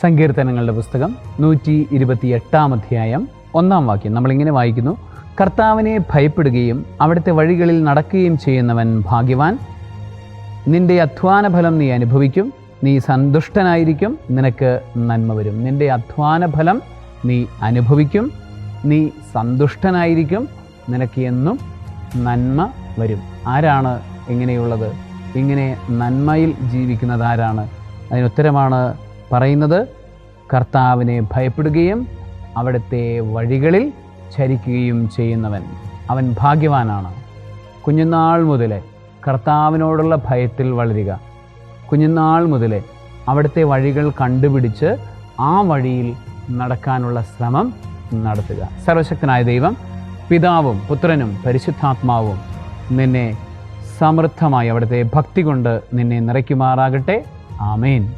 സങ്കീർത്തനങ്ങളുടെ പുസ്തകം നൂറ്റി ഇരുപത്തി എട്ടാം അധ്യായം ഒന്നാം വാക്യം. നമ്മളിങ്ങനെ വായിക്കുന്നു. കർത്താവിനെ ഭയപ്പെടുകയും അവിടുത്തെ വഴികളിൽ നടക്കുകയും ചെയ്യുന്നവൻ ഭാഗ്യവാൻ. നിന്റെ അധ്വാന ഫലം നീ അനുഭവിക്കും. നീ സന്തുഷ്ടനായിരിക്കും. നിനക്ക് നന്മ വരും. നിന്റെ അധ്വാന ഫലം നീ അനുഭവിക്കും. നീ സന്തുഷ്ടനായിരിക്കും. നിനക്ക് എന്നും നന്മ വരും. ആരാണ് ഇങ്ങനെയുള്ളത്? ഇങ്ങനെ നന്മയിൽ ജീവിക്കുന്നത് ആരാണ്? അതിനുത്തരമാണ് പറയുന്നത് കർത്താവിനെ ഭയപ്പെടുകയും അവിടുത്തെ വഴികളിൽ ചരിക്കുകയും ചെയ്യുന്നവൻ. അവൻ ഭാഗ്യവാനാണ്. കുഞ്ഞുനാൾ മുതലേ കർത്താവിനോടുള്ള ഭയത്തിൽ വളരുക. കുഞ്ഞുനാൾ മുതലേ അവിടുത്തെ വഴികൾ കണ്ടുപിടിച്ച് ആ വഴിയിൽ നടക്കാനുള്ള ശ്രമം നടത്തുക. സർവശക്തനായ ദൈവം പിതാവും പുത്രനും പരിശുദ്ധാത്മാവും നിന്നെ സമൃദ്ധമായി അവിടുത്തെ ഭക്തി കൊണ്ട് നിന്നെ നിറയ്ക്കുമാറാകട്ടെ. ആമേൻ.